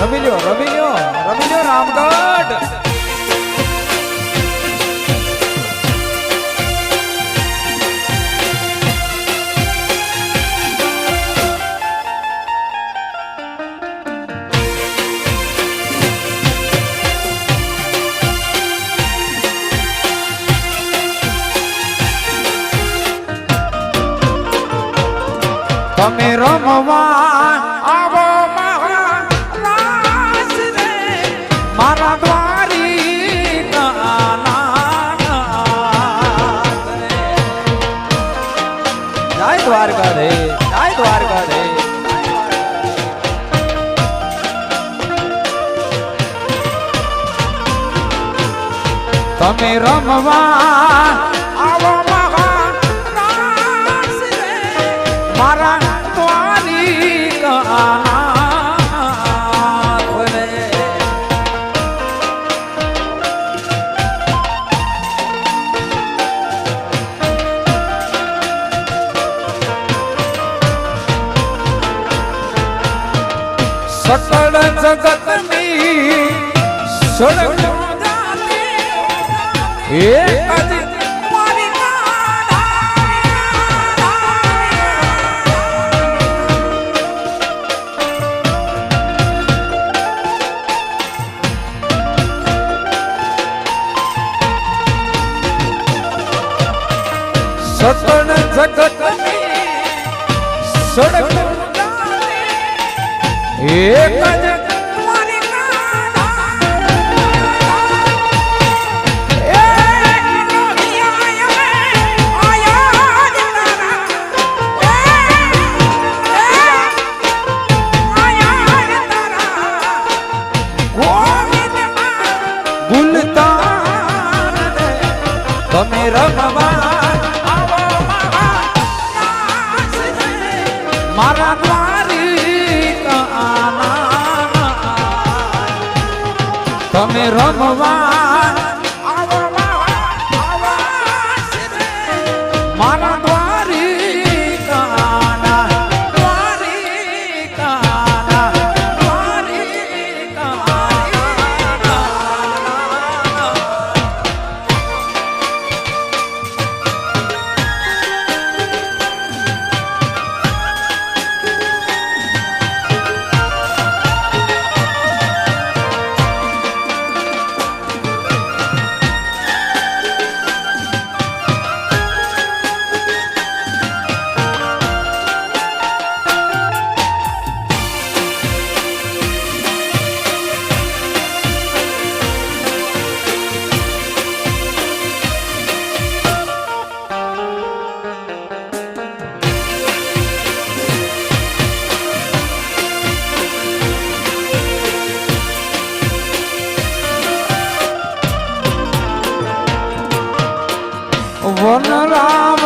રમી લ્યો રમી લ્યો રમી લ્યો રામગઢ. તમે રમવા મારા દ્વારી જય દ્વારકા રે જય દ્વારકા તમે રમવા સકળ જગતની સડક મારી સતન જગતની સડક એક જ તમે રમવા મારા તમે રમવા મારા વન રામ